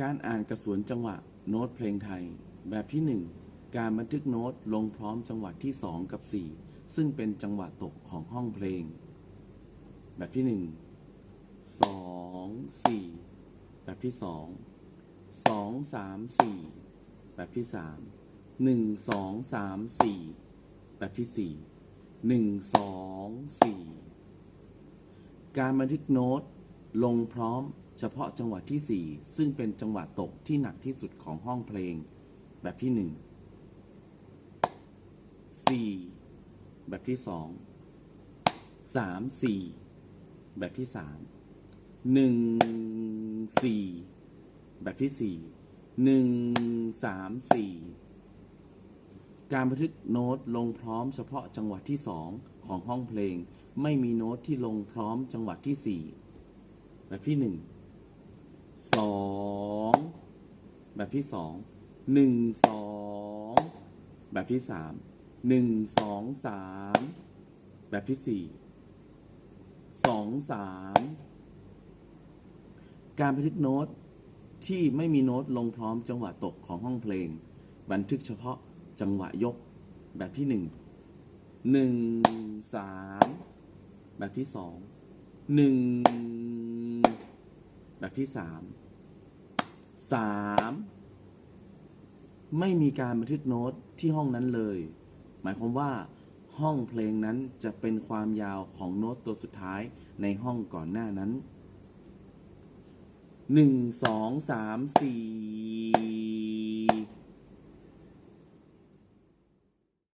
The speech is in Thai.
การอ่านกระสวนจังหวะโน้ตเพลงไทย แบบที่ 1 การบันทึกโน้ตลงพร้อมจังหวะที่ 2 กับ 4 ซึ่งเป็นจังหวะตกของห้องเพลง แบบที่ 1 2 4 แบบที่ 2 2 3 4 แบบที่ 3 1 2 3 4 แบบที่ 4 1 2 4 การบันทึกโน้ตลงพร้อม เฉพาะจังหวะที่ 4 ซึ่งเป็นจังหวะตกที่หนักที่สุดของห้องเพลง แบบที่ 1 4 แบบที่ 2 3 4 แบบที่ 3 1 4 แบบที่ 4 1 3 4 การบันทึกโน้ตลงพร้อมเฉพาะจังหวะที่ 2 ของห้องเพลง ไม่มีโน้ตที่ลงพร้อมจังหวะที่ 4 แบบที่ 1 2แบบที่2 1 2แบบที่3 1 2 3แบบที่4 2 3การบันทึกโน้ตที่ไม่มีโน้ตลงพร้อมจังหวะตกของห้องเพลง บันทึกเฉพาะจังหวะยกแบบที่1 1 3แบบที่2 1 แบบที่3 3ไม่มีการบันทึกโน้ตที่ห้องนั้นเลย หมายความว่าห้องเพลงนั้นจะเป็นความยาวของโน้ตตัวสุดท้ายในห้องก่อนหน้านั้นหนึ่งสองสามสี่